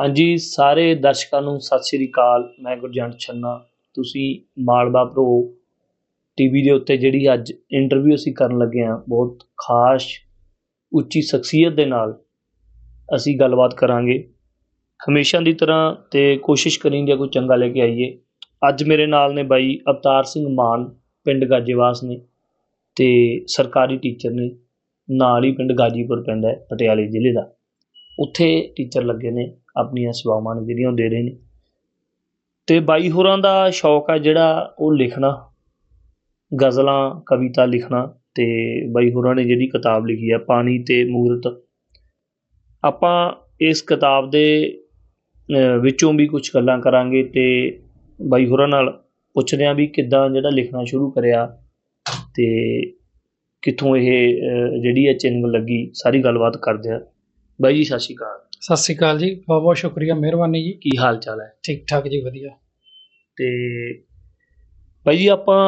ਹਾਂਜੀ, ਸਾਰੇ ਦਰਸ਼ਕਾਂ ਨੂੰ ਸਤਿ ਸ੍ਰੀ ਅਕਾਲ। ਮੈਂ ਗੁਰਜੰਟ ਛੰਨਾ। ਤੁਸੀਂ ਮਾਲਵਾ ਪ੍ਰੋ ਟੀਵੀ ਦੇ ਉੱਤੇ ਜਿਹੜੀ ਅੱਜ ਇੰਟਰਵਿਊ ਅਸੀਂ ਕਰਨ ਲੱਗੇ ਹਾਂ, ਬਹੁਤ ਖਾਸ, ਉੱਚੀ ਸ਼ਖਸੀਅਤ ਦੇ ਨਾਲ ਅਸੀਂ ਗੱਲਬਾਤ ਕਰਾਂਗੇ। ਹਮੇਸ਼ਾ ਦੀ ਤਰ੍ਹਾਂ ਤੇ ਕੋਸ਼ਿਸ਼ ਕਰੀਂਗੇ ਕੋਈ ਚੰਗਾ ਲੈ ਕੇ ਆਈਏ। ਅੱਜ ਮੇਰੇ ਨਾਲ ਨੇ ਬਾਈ ਅਵਤਾਰ ਸਿੰਘ ਮਾਨ, ਪਿੰਡ ਗਾਜੇਵਾਸ ਨੇ ਤੇ ਸਰਕਾਰੀ ਟੀਚਰ ਨੇ। ਨਾਲ ਹੀ ਪਿੰਡ ਗਾਜੀਪੁਰ ਪਿੰਡ ਹੈ, ਪਟਿਆਲੇ ਜ਼ਿਲ੍ਹੇ ਦਾ। ਉੱਥੇ ਟੀਚਰ ਲੱਗੇ ਨੇ। ਆਪਣੀਆਂ ਸੇਵਾਵਾਂ ਨੇ, ਜਿਹੜੀਆਂ ਉਹ ਦੇ ਰਹੇ ਨੇ। ਤੇ ਬਾਈ ਹੋਰਾਂ ਦਾ ਸ਼ੌਕ ਆ ਜਿਹੜਾ ਉਹ ਲਿਖਣਾ, ਗਜ਼ਲਾਂ, ਕਵਿਤਾ ਲਿਖਣਾ ਤੇ ਬਾਈ ਹੋਰਾਂ ਨੇ ਜਿਹੜੀ ਕਿਤਾਬ ਲਿਖੀ ਹੈ ਪਾਣੀ ਤੇ ਮੂਰਤ। ਆਪਾਂ ਇਸ ਕਿਤਾਬ ਦੇ ਵਿੱਚੋਂ ਵੀ ਕੁਝ ਗੱਲਾਂ ਕਰਾਂਗੇ ਤੇ ਬਾਈ ਹੋਰਾਂ ਨਾਲ ਪੁੱਛਦੇ ਹਾਂ ਵੀ ਕਿੱਦਾਂ ਜਿਹੜਾ ਲਿਖਣਾ ਸ਼ੁਰੂ ਕਰਿਆ ਤੇ ਕਿੱਥੋਂ ਇਹ ਜਿਹੜੀ ਹੈ ਚਿੰਗ ਲੱਗੀ, ਸਾਰੀ ਗੱਲਬਾਤ ਕਰਦੇ ਆ ਬਾਈ ਜੀ, ਸਤਿ ਸ਼੍ਰੀ ਅਕਾਲ। ਸਤਿ ਸ਼੍ਰੀ ਅਕਾਲ ਜੀ ਬਹੁਤ ਬਹੁਤ ਸ਼ੁਕਰੀਆ ਮਿਹਰਬਾਨੀ ਜੀ। ਕੀ ਹਾਲ ਚਾਲ ਹੈ? ਠੀਕ ਠਾਕ ਜੀ ਵਧੀਆ। ਤੇ ਭਾਈ ਜੀ ਆਪਾਂ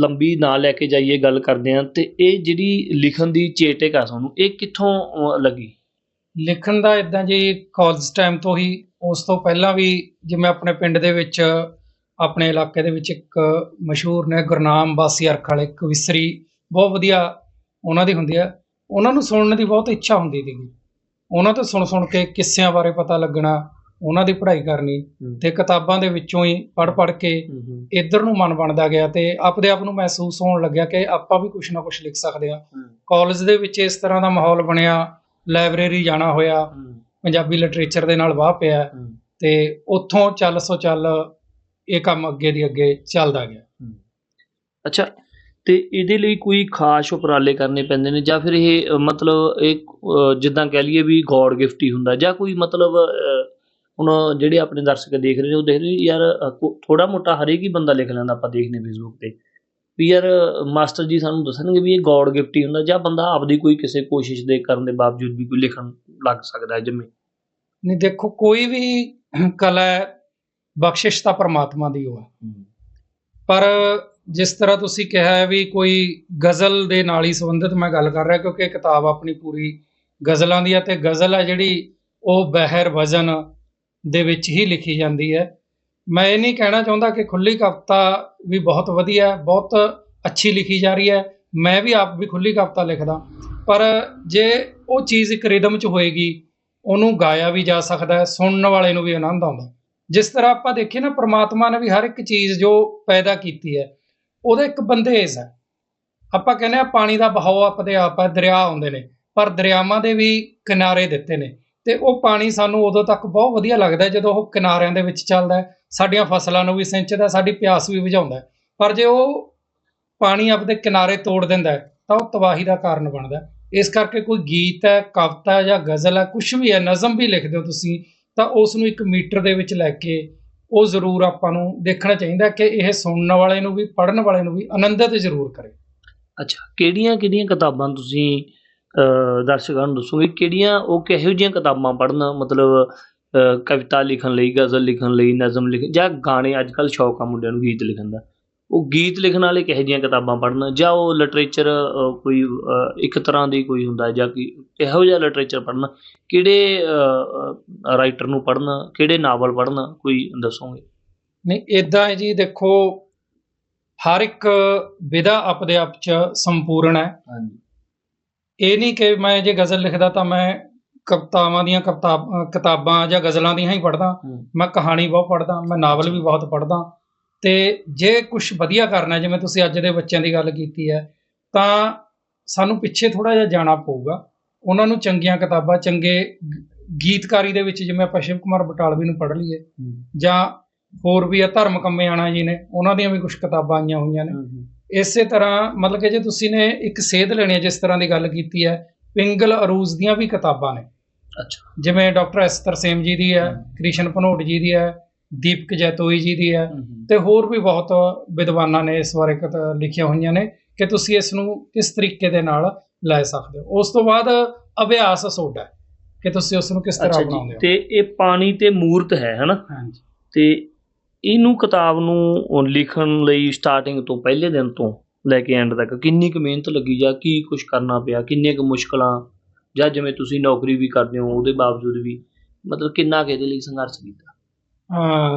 ਲੰਬੀ ਨਾ ਲੈ ਕੇ ਜਾਈਏ ਗੱਲ ਕਰਦੇ ਹਾਂ ਤੇ ਇਹ ਜਿਹੜੀ ਲਿਖਣ ਦੀ ਚੇਟਕ ਆ ਤੁਹਾਨੂੰ ਇਹ ਕਿੱਥੋਂ ਲੱਗੀ? ਲਿਖਣ ਦਾ ਇਦਾਂ ਜੀ ਕਾਲਜ ਟਾਈਮ ਤੋਂ ਹੀ ਉਸ ਤੋਂ ਪਹਿਲਾਂ ਵੀ ਜਿਵੇਂ ਆਪਣੇ ਪਿੰਡ ਦੇ ਵਿੱਚ ਆਪਣੇ ਇਲਾਕੇ ਦੇ ਵਿੱਚ ਇੱਕ ਮਸ਼ਹੂਰ ਨੇ ਗੁਰਨਾਮ ਬਾਸੀ ਅਰਖ ਵਾਲੇ ਕਵਿਸਰੀ ਬਹੁਤ ਵਧੀਆ ਉਹਨਾਂ ਦੀ ਹੁੰਦੀ ਆ ਉਹਨਾਂ ਨੂੰ ਸੁਣਨ ਦੀ ਬਹੁਤ ਇੱਛਾ ਹੁੰਦੀ ਸੀਗੀ। ਉਹਨਾਂ ਤੋਂ ਸੁਣ ਸੁਣ ਕੇ ਕਿੱਸਿਆਂ ਬਾਰੇ ਪਤਾ ਲੱਗਣਾ ਉਹਨਾਂ ਦੀ ਪੜ੍ਹਾਈ ਕਰਨੀ ਤੇ ਕਿਤਾਬਾਂ ਦੇ ਵਿੱਚੋਂ ਹੀ ਪੜ੍ਹ ਪੜ੍ਹ ਕੇ ਇੱਧਰ ਨੂੰ ਮਨ ਬਣਦਾ ਗਿਆ ਤੇ ਆਪਦੇ ਆਪ ਨੂੰ ਮਹਿਸੂਸ ਹੋਣ ਲੱਗਿਆ ਕਿ ਆਪਾਂ ਵੀ ਕੁਝ ਨਾ ਕੁਝ ਲਿਖ ਸਕਦੇ ਹਾਂ। ਕਾਲਜ ਦੇ ਵਿੱਚ ਇਸ ਤਰ੍ਹਾਂ ਦਾ ਮਾਹੌਲ ਬਣਿਆ ਲਾਇਬ੍ਰੇਰੀ ਜਾਣਾ ਹੋਇਆ ਪੰਜਾਬੀ ਲਿਟਰੇਚਰ ਦੇ ਨਾਲ ਵਾਹ ਪਿਆ ਤੇ ਉੱਥੋਂ ਚੱਲ ਸੋ ਚੱਲ ਇਹ ਕੰਮ ਅੱਗੇ ਦੀ ਅੱਗੇ ਚੱਲਦਾ ਗਿਆ। ਅੱਛਾ ਤੇ ਇਹਦੇ ਲਈ ਕੋਈ ਖਾਸ ਉਪਰਾਲੇ ਕਰਨੇ ਪੈਂਦੇ ਨੇ ਜਾਂ ਫਿਰ ਇਹ ਮਤਲਬ ਇਹ ਜਿੱਦਾਂ ਕਹਿ ਲਈਏ ਵੀ ਗੋਡ ਗਿਫਟ ਹੀ ਹੁੰਦਾ ਜਾਂ ਕੋਈ ਮਤਲਬ ਹੁਣ ਜਿਹੜੇ ਆਪਣੇ ਦਰਸ਼ਕ ਦੇਖ ਰਹੇ ਨੇ ਉਹ ਦੇਖ ਰਹੇ ਯਾਰ ਥੋੜਾ ਮੋਟਾ ਹਰੇਕ ਹੀ ਬੰਦਾ ਲਿਖ ਲੈਂਦਾ ਆਪਾਂ ਦੇਖਨੇ ਫੇਸਬੁੱਕ ਤੇ ਵੀ ਯਾਰ ਮਾਸਟਰ ਜੀ ਸਾਨੂੰ ਦੱਸਣਗੇ ਵੀ ਇਹ ਗੋਡ ਗਿਫਟ ਹੀ ਹੁੰਦਾ ਜਾਂ ਬੰਦਾ ਆਪਦੀ ਕੋਈ ਕਿਸੇ ਕੋਸ਼ਿਸ਼ ਦੇ ਕਰਨ ਦੇ ਬਾਵਜੂਦ ਵੀ ਕੋਈ ਲਿਖਣ ਲੱਗ ਸਕਦਾ ਹੈ ਜਿਵੇਂ ਨਹੀਂ ਦੇਖੋ ਕੋਈ ਵੀ ਕਲਾ ਬਖਸ਼ਿਸ਼ ਤਾਂ ਪਰਮਾਤਮਾ ਦੀ ਉਹ ਹੈ। ਪਰ ਜਿਸ ਤਰ੍ਹਾਂ ਤੁਸੀਂ ਕਿਹਾ ਹੈ ਵੀ ਕੋਈ ਗਜ਼ਲ ਦੇ ਨਾਲ ਹੀ ਸੰਬੰਧਿਤ ਮੈਂ ਗੱਲ ਕਰ ਰਿਹਾ ਕਿਉਂਕਿ ਕਿਤਾਬ ਆਪਣੀ ਪੂਰੀ ਗਜ਼ਲਾਂ ਦੀ ਹੈ ਤੇ ਗਜ਼ਲ ਹੈ ਜਿਹੜੀ ਉਹ ਬਹਿਰ ਵਜ਼ਨ ਦੇ ਵਿੱਚ ਹੀ ਲਿਖੀ ਜਾਂਦੀ ਹੈ। ਮੈਂ ਇਹ ਨਹੀਂ ਕਹਿਣਾ ਚਾਹੁੰਦਾ ਕਿ ਖੁੱਲੀ ਕਵਿਤਾ ਵੀ ਬਹੁਤ ਵਧੀਆ ਬਹੁਤ ਅੱਛੀ ਲਿਖੀ ਜਾ ਰਹੀ ਹੈ। ਮੈਂ ਵੀ ਆਪ ਵੀ ਖੁੱਲੀ ਕਵਿਤਾ ਲਿਖਦਾ। ਪਰ ਜੇ ਉਹ ਚੀਜ਼ ਇੱਕ ਰਿਦਮ 'ਚ ਹੋਏਗੀ, ਉਹਨੂੰ ਗਾਇਆ ਵੀ ਜਾ ਸਕਦਾ ਹੈ, ਸੁਣਨ ਵਾਲੇ ਨੂੰ ਵੀ ਆਨੰਦ ਆਉਂਦਾ ਜਿਸ ਤਰ੍ਹਾਂ ਆਪਾਂ ਦੇਖੀਏ ਨਾ, ਪ੍ਰਮਾਤਮਾ ਨੇ ਵੀ ਹਰ ਇੱਕ ਚੀਜ਼ ਜੋ ਪੈਦਾ ਕੀਤੀ ਹੈ ਉਹਦਾ ਇੱਕ ਬੰਦੇਜ਼ ਹੈ। ਆਪਾਂ ਕਹਿੰਦੇ ਆ ਪਾਣੀ ਦਾ ਬਹਾਓ ਆਪਦੇ ਆਪ ਹੈ, ਦਰਿਆ ਆਉਂਦੇ ਨੇ, ਪਰ ਦਰਿਆਵਾਂ ਦੇ ਵੀ ਕਿਨਾਰੇ ਦਿੱਤੇ ਨੇ। ਤੇ ਉਹ ਪਾਣੀ ਸਾਨੂੰ ਉਦੋਂ ਤੱਕ ਬਹੁਤ ਵਧੀਆ ਲੱਗਦਾ ਜਦੋਂ ਉਹ ਕਿਨਾਰਿਆਂ ਦੇ ਵਿੱਚ ਚੱਲਦਾ ਸਾਡੀਆਂ ਫਸਲਾਂ ਨੂੰ ਵੀ ਸਿੰਚਦਾ ਸਾਡੀ ਪਿਆਸ ਵੀ ਬੁਝਾਉਂਦਾ ਪਰ ਜੇ ਉਹ ਪਾਣੀ ਆਪਦੇ ਕਿਨਾਰੇ ਤੋੜ ਦਿੰਦਾ ਤਾਂ ਉਹ ਤਬਾਹੀ ਦਾ ਕਾਰਨ ਬਣਦਾ ਇਸ ਕਰਕੇ ਕੋਈ ਗੀਤ ਹੈ, ਕਵਿਤਾ ਹੈ ਜਾਂ ਗਜ਼ਲ ਹੈ ਕੁਝ ਵੀ ਹੈ, ਨਜ਼ਮ ਵੀ ਲਿਖਦੇ ਹੋ ਤੁਸੀਂ, ਤਾਂ ਉਸ ਨੂੰ ਇੱਕ ਮੀਟਰ ਦੇ ਵਿੱਚ ਲੈ ਕੇ ਉਹ ਜ਼ਰੂਰ ਆਪਾਂ ਨੂੰ ਦੇਖਣਾ ਚਾਹੀਦਾ ਕਿ ਇਹ ਸੁਣਨ ਵਾਲੇ ਨੂੰ ਵੀ, ਪੜ੍ਹਨ ਵਾਲੇ ਨੂੰ ਵੀ ਆਨੰਦਿਤ ਜ਼ਰੂਰ ਕਰੇ। ਅੱਛਾ, ਕਿਹੜੀਆਂ ਕਿਹੜੀਆਂ ਕਿਤਾਬਾਂ ਤੁਸੀਂ ਦਰਸ਼ਕਾਂ ਨੂੰ ਦੱਸੋਗੇ ਕਿਹੜੀਆਂ ਉਹ ਕਿਹੋ ਜਿਹੀਆਂ ਕਿਤਾਬਾਂ ਪੜ੍ਹਨਾ, ਮਤਲਬ ਕਵਿਤਾ ਲਿਖਣ ਲਈ, ਗਜ਼ਲ ਲਿਖਣ ਲਈ, ਨਜ਼ਮ ਲਿਖ ਜਾਂ ਗਾਣੇ ਅੱਜ ਕੱਲ ਸ਼ੌਕ ਆ ਮੁੰਡਿਆਂ ਨੂੰ ਗੀਤ ਲਿਖਣ ਦਾ? ਉਹ ਗੀਤ ਲਿਖਣ ਵਾਲੇ ਕਿਹੋ ਜਿਹੀਆਂ ਕਿਤਾਬਾਂ ਪੜ੍ਹਨਾ? ਜਾਂ ਉਹ ਲਿਟਰੇਚਰ ਕੋਈ ਇੱਕ ਤਰ੍ਹਾਂ ਦੀ ਕੋਈ ਹੁੰਦਾ ਜਾਂ ਕਿ ਇਹੋ ਜਿਹਾ ਲਿਟਰੇਚਰ ਪੜ੍ਹਨਾ? ਕਿਹੜੇ ਰਾਈਟਰ ਨੂੰ ਪੜ੍ਹਨਾ? ਕਿਹੜੇ ਨਾਵਲ ਪੜ੍ਹਨਾ? ਕੋਈ ਦੱਸੋਗੇ? ਨਹੀਂ ਇਦਾਂ ਹੈ ਜੀ ਦੇਖੋ ਹਰ ਇੱਕ ਵਿਧਾ ਆਪਦੇ ਆਪ ਚ ਸੰਪੂਰਨ ਹੈ। ਹਾਂਜੀ। ਇਹ ਨਹੀਂ ਕਿ ਮੈਂ ਜੇ ਗਜ਼ਲ ਲਿਖਦਾ ਤਾਂ ਮੈਂ ਕਵਿਤਾਵਾਂ ਦੀਆਂ ਕਿਤਾਬਾਂ ਜਾਂ ਗਜ਼ਲਾਂ ਦੀਆਂ ਹੀ ਪੜ੍ਹਦਾ। ਮੈਂ ਕਹਾਣੀ ਬਹੁਤ ਪੜ੍ਹਦਾ ਮੈਂ ਨਾਵਲ ਵੀ ਬਹੁਤ ਪੜ੍ਹਦਾ। ਤੇ ਜੇ ਕੁਝ ਵਧੀਆ ਕਰਨਾ ਜਿਵੇਂ ਤੁਸੀਂ ਅੱਜ ਦੇ ਬੱਚਿਆਂ ਦੀ ਗੱਲ ਕੀਤੀ ਹੈ ਤਾਂ ਸਾਨੂੰ ਪਿੱਛੇ ਥੋੜਾ ਜਿਹਾ ਜਾਣਾ ਪਊਗਾ। ਉਹਨਾਂ ਨੂੰ ਚੰਗੀਆਂ ਕਿਤਾਬਾਂ ਚੰਗੇ ਗੀਤਕਾਰੀ ਦੇ ਵਿੱਚ ਜਿਵੇਂ ਆਪਾਂ ਸ਼ਿਵ ਕੁਮਾਰ ਬਟਾਲਵੀ ਨੂੰ ਪੜ੍ਹ ਲਈਏ ਜਾਂ ਹੋਰ ਵੀ ਆ ਧਰਮ ਕੰਮਿਆਣਾ ਜੀ ਨੇ ਉਹਨਾਂ ਦੀਆਂ ਵੀ ਕੁਝ ਕਿਤਾਬਾਂ ਆਈਆਂ ਹੋਈਆਂ ਨੇ। ਇਸੇ ਤਰ੍ਹਾਂ ਮਤਲਬ ਕਿ ਜੇ ਤੁਸੀਂ ਨੇ ਇੱਕ ਸੇਧ ਲੈਣੀ ਹੈ ਜਿਸ ਤਰ੍ਹਾਂ ਦੀ ਗੱਲ ਕੀਤੀ ਹੈ ਪਿੰਗਲ ਅਰੂਜ਼ ਦੀਆਂ ਵੀ ਕਿਤਾਬਾਂ ਨੇ। ਅੱਛਾ। ਜਿਵੇਂ ਡਾਕਟਰ ਐਸ ਤਰਸੇਮ ਜੀ ਦੀ ਹੈ। ਕ੍ਰਿਸ਼ਨ ਭਨੋਟ ਜੀ ਦੀ ਹੈ ਦੀਪਕ ਜੈਤੋਈ ਜੀ ਦੀ ਹੈ। ਤੇ ਹੋਰ ਵੀ ਬਹੁਤ ਵਿਦਵਾਨਾਂ ਨੇ ਇਸ ਬਾਰੇ ਕਤ ਲਿਖੀਆਂ ਹੋਈਆਂ ਨੇ ਕਿ ਤੁਸੀਂ ਇਸ ਨੂੰ ਕਿਸ ਤਰੀਕੇ ਦੇ ਨਾਲ ਲੈ ਸਕਦੇ ਹੋ। ਉਸ ਤੋਂ ਬਾਅਦ ਅਭਿਆਸ ਸੋਡਾ ਕਿ ਤੁਸੀਂ ਉਸ ਨੂੰ ਕਿਸ ਤਰ੍ਹਾਂ ਬਣਾਉਂਦੇ ਹੋ। ਤੇ ਇਹ ਪਾਣੀ ਤੇ ਮੂਰਤ ਹੈ ਹਨਾ? ਹਾਂਜੀ। ਤੇ ਇਹਨੂੰ ਕਿਤਾਬ ਨੂੰ ਲਿਖਣ ਲਈ ਸਟਾਰਟਿੰਗ ਤੋਂ ਪਹਿਲੇ ਦਿਨ ਤੋਂ ਲੈ ਕੇ ਐਂਡ ਤੱਕ ਕਿੰਨੀ ਕੁ ਮਿਹਨਤ ਲੱਗੀ ਜਾਂ ਕੀ ਕੁਝ ਕਰਨਾ ਪਿਆ ਕਿੰਨੀਆਂ ਕੁ ਮੁਸ਼ਕਲਾਂ ਜਾਂ ਜਿਵੇਂ ਤੁਸੀਂ ਨੌਕਰੀ ਵੀ ਕਰਦੇ ਹੋ ਉਹਦੇ ਬਾਵਜੂਦ ਵੀ ਮਤਲਬ ਕਿੰਨਾ ਕੁ ਇਹਦੇ ਲਈ ਸੰਘਰਸ਼ ਕੀਤਾ?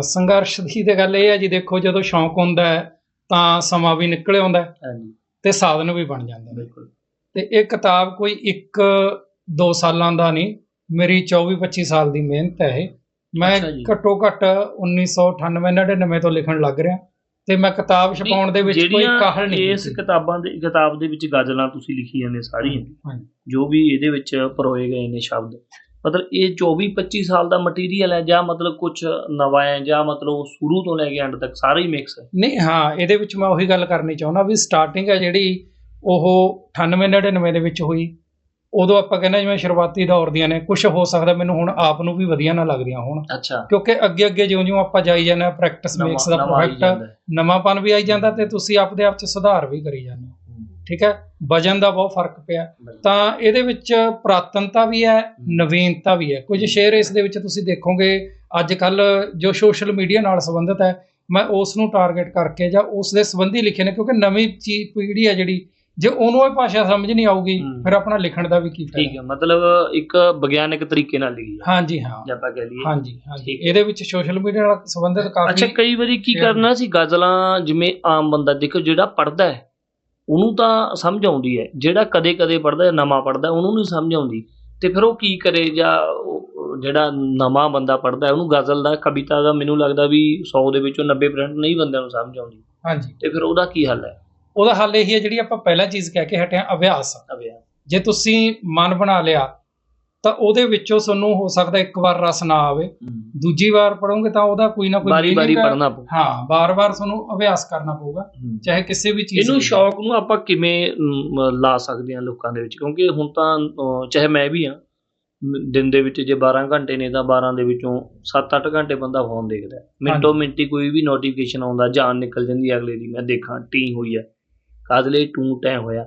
ਸੰਘਰਸ਼ ਦੀ ਤੇ ਗੱਲ ਇਹ ਹੈ ਜੀ ਦੇਖੋ ਜਦੋਂ ਸ਼ੌਂਕ ਹੁੰਦਾ ਹੈ ਤਾਂ ਸਮਾਂ ਵੀ ਨਿਕਲ ਆਉਂਦਾ ਹਾਂਜੀ ਤੇ ਸਾਧਨ ਵੀ ਬਣ ਜਾਂਦਾ ਬਿਲਕੁਲ ਤੇ ਇਹ ਕਿਤਾਬ ਕੋਈ 1 2 ਸਾਲਾਂ ਦਾ ਨਹੀਂ ਮੇਰੀ 24 25 ਸਾਲ ਦੀ ਮਿਹਨਤ ਹੈ ਇਹ ਮੈਂ। ਘੱਟੋ ਘੱਟ 1998 99 ਤੋਂ ਲਿਖਣ ਲੱਗ ਰਿਹਾ ਤੇ ਮੈਂ ਕਿਤਾਬ ਛਪਾਉਣ ਦੇ ਵਿੱਚ ਕੋਈ ਕਾਹਲ ਨਹੀਂ ਇਸ ਕੀਤੀ। ਕਿਤਾਬਾਂ ਦੇ ਕਿਤਾਬ ਦੇ ਵਿੱਚ ਗਜ਼ਲਾਂ ਤੁਸੀਂ ਲਿਖੀਆਂ ਨੇ ਸਾਰੀਆਂ। ਜੋ ਵੀ ਇਹਦੇ ਵਿੱਚ ਪਰੋਏ ਗਏ ਨੇ ਸ਼ਬਦ ਮਤਲਬ ਇਹ 24 25 ਸਾਲ ਦਾ ਮਟੀਰੀਅਲ ਹੈ ਜਾਂ ਮਤਲਬ ਕੁਝ ਨਵਾਂ ਹੈ ਜਾਂ ਮਤਲਬ ਸ਼ੁਰੂ ਤੋਂ ਲੈ ਕੇ ਐਂਡ ਤੱਕ ਸਾਰਾ ਹੀ ਮਿਕਸ ਹੈ? ਨਹੀਂ ਹਾਂ ਇਹਦੇ ਵਿੱਚ ਮੈਂ ਉਹੀ ਗੱਲ ਕਰਨੀ ਚਾਹੁੰਦਾ ਵੀ ਸਟਾਰਟਿੰਗ ਹੈ ਜਿਹੜੀ ਉਹ 98 99 ਦੇ ਵਿੱਚ ਹੋਈ। ਉਦੋਂ ਆਪਾਂ ਕਹਿੰਦੇ ਜਿਵੇਂ ਸ਼ੁਰੂਆਤੀ ਦੌਰ ਦੀਆਂ ਨੇ ਕੁਝ ਹੋ ਸਕਦਾ ਮੈਨੂੰ ਹੁਣ ਆਪ ਨੂੰ ਵੀ ਵਧੀਆ ਨਾ ਲੱਗਦੀਆਂ ਹੋਣ। ਅੱਛਾ। ਕਿਉਂਕਿ ਅੱਗੇ ਅੱਗੇ ਜਿਉਂ-ਜਿਉਂ ਆਪਾਂ ਜਾਈ ਜਾਂਦੇ ਆ ਪ੍ਰੈਕਟਿਸ ਮੇਕਸ ਦਾ ਹੈ। ਨਵਾਂਪਨ ਵੀ ਆਈ ਜਾਂਦਾ ਤੇ ਤੁਸੀਂ ਆਪਦੇ ਆਪ ਚ ਸੁਧਾਰ ਵੀ ਕਰੀ ਜਾਂਦੇ ਹੋ। ਠੀਕ ਹੈ? ਵਜਨ ਦਾ ਬਹੁਤ ਫ਼ਰਕ ਪਿਆ। ਤਾਂ ਇਹਦੇ ਵਿੱਚ ਪ੍ਰਾਤਨਤਾ ਵੀ ਹੈ ਨਵੀਨਤਾ ਵੀ ਹੈ। ਕੁਝ ਸ਼ੇਅਰ ਇਸ ਦੇ ਵਿੱਚ ਤੁਸੀਂ ਦੇਖੋਗੇ ਅੱਜ ਕੱਲ ਜੋ ਸੋਸ਼ਲ ਮੀਡੀਆ ਨਾਲ ਸੰਬੰਧਿਤ ਹੈ ਮੈਂ ਉਸ ਨੂੰ ਟਾਰਗੇਟ ਕਰਕੇ ਜਾਂ ਉਸ ਦੇ ਸੰਬੰਧੀ ਲਿਖੇ ਨੇ ਕਿਉਂਕਿ ਨਵੀਂ ਚੀਜ਼ ਪੀੜ੍ਹੀ ਹੈ ਜਿਹੜੀ ਜੇ ਉਹਨੂੰ ਇਹ ਭਾਸ਼ਾ ਸਮਝ ਨਹੀਂ ਆਊਗੀ। ਫਿਰ ਆਪਣਾ ਲਿਖਣ ਦਾ ਵੀ ਕੀ ਠੀਕ ਫਾਇਦਾ ਹੈ ਮਤਲਬ ਇੱਕ ਵਿਗਿਆਨਕ ਤਰੀਕੇ ਨਾਲ ਲਿਖੀ ਹੈ। ਹਾਂਜੀ ਹਾਂ। ਜੇ ਆਪਾਂ ਕਹਿ ਲਈਏ। ਹਾਂਜੀ ਹਾਂਜੀ। ਠੀਕ। ਇਹਦੇ ਵਿੱਚ ਸੋਸ਼ਲ ਮੀਡੀਆ ਨਾਲ ਸੰਬੰਧਿਤ ਅੱਛਾ ਕਾਫੀ ਕਈ ਵਾਰੀ ਕੀ ਕਰਨਾ ਸੀ ਗਜ਼ਲਾਂ ਜਿਵੇਂ ਆਮ ਬੰਦਾ ਦੇਖੋ ਜਿਹੜਾ ਪੜਦਾ ਹੈ ਉਹਨੂੰ ਤਾਂ ਸਮਝ ਆਉਂਦੀ ਹੈ। ਜਿਹੜਾ ਕਦੇ ਕਦੇ ਪੜਦਾ ਨਵਾਂ ਪੜਦਾ ਉਹਨੂੰ ਨਹੀਂ ਸਮਝ ਆਉਂਦੀ। ਤੇ ਫਿਰ ਉਹ ਕੀ ਕਰੇ ਜਾਂ ਜਿਹੜਾ ਨਵਾਂ ਬੰਦਾ ਪੜਦਾ ਉਹਨੂੰ ਗਜ਼ਲ ਦਾ ਕਵਿਤਾ ਦਾ ਮੈਨੂੰ ਲੱਗਦਾ ਵੀ 100 ਦੇ ਵਿੱਚੋਂ 90% ਨਹੀਂ ਬੰਦਿਆਂ ਨੂੰ ਸਮਝ ਆਉਂਦੀ। ਹਾਂਜੀ। ਤੇ ਫਿਰ ਉਹਦਾ ਕੀ ਹੱਲ ਹੈ? ਉਹਦਾ ਹੱਲ ਇਹੀ ਹੈ ਜਿਹੜੀ ਆਪਾਂ ਪਹਿਲਾਂ ਚੀਜ਼ ਕਹਿ ਕੇ ਹਟੇ ਹਾਂ ਅਭਿਆਸ। ਅਭਿਆਸ। ਜੇ ਤੁਸੀਂ ਮਨ ਬਣਾ ਲਿਆ ਤਾਂ ਉਹਦੇ ਵਿੱਚੋਂ ਤੁਹਾਨੂੰ ਹੋ ਸਕਦਾ ਇੱਕ ਵਾਰ ਰਸ ਨਾ ਆਵੇ। ਦੂਜੀ ਵਾਰ ਪੜੋਗੇ ਤਾਂ ਉਹਦਾ ਕੋਈ ਨਾ ਕੋਈ ਬਾਰੀ ਬਾਰੀ meaning ਹੈ। ਪੜਨਾ ਪਊ। ਹਾਂ ਬਾਰ-ਬਾਰ ਤੁਹਾਨੂੰ ਅਭਿਆਸ ਕਰਨਾ ਪਊਗਾ ਚਾਹੇ ਕਿਸੇ ਵੀ ਚੀਜ਼ ਇਹਨੂੰ। ਸ਼ੌਕ ਨੂੰ ਆਪਾਂ ਕਿਵੇਂ ਲਾ ਸਕਦੇ ਹਾਂ ਲੋਕਾਂ ਦੇ ਵਿੱਚ? ਕਿਉਂਕਿ ਹੁਣ ਤਾਂ ਚਾਹੇ ਮੈਂ ਵੀ ਹਾਂ ਮ- ਦਿਨ ਦੇ ਵਿੱਚ ਜੇ 12 ਘੰਟੇ ਨੇ ਤਾਂ 12 ਦੇ ਵਿੱਚੋਂ 7-8 ਘੰਟੇ ਬੰਦਾ ਫੋਨ ਦੇਖਦਾ। ਮਿੰਟੋ ਮਿੰਟੀ ਕੋਈ ਵੀ ਨੋਟੀਫਿਕੇਸ਼ਨ ਆਉਂਦਾ ਜਾਨ ਨਿਕਲ ਜਾਂਦੀ ਅਗਲੇ ਦੀ ਮੈਂ ਦੇਖਾਂ ਟੀ ਹੋਈ ਹੈ ਕਾਦਲੇ ਟੂ ਟੈ ਹੋਇਆ।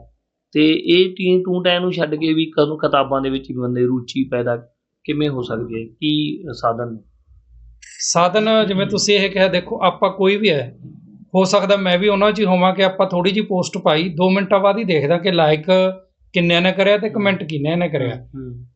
ਤੇ ਇਹ ਟੀ ਟੂ ਟੈ ਨੂੰ ਛੱਡ ਕੇ ਵੀ ਕਦੋਂ ਕਿਤਾਬਾਂ ਦੇ ਵਿੱਚ ਬੰਦੇ ਰੁਚੀ ਪੈਦਾ ਕਿਵੇਂ ਹੋ ਸਕਦੀ ਹੈ ਕੀ ਸਾਧਨ? ਸਾਧਨ ਜਿਵੇਂ ਤੁਸੀਂ ਇਹ ਕਿਹਾ ਦੇਖੋ ਆਪਾਂ ਕੋਈ ਵੀ ਹੈ ਹੋ ਸਕਦਾ ਮੈਂ ਵੀ ਉਹਨਾਂ 'ਚ ਹੀ ਹੋਵਾਂ ਕਿ ਆਪਾਂ ਥੋੜੀ ਜੀ ਪੋਸਟ ਪਾਈ 2 ਮਿੰਟਾਂ ਬਾਅਦ ਹੀ ਦੇਖਦਾ ਕਿ ਲਾਈਕ ਕਿੰਨਿਆਂ ਨੇ ਕਰਿਆ ਤੇ ਕਮੈਂਟ ਕਿੰਨਿਆਂ ਨੇ ਕਰਿਆ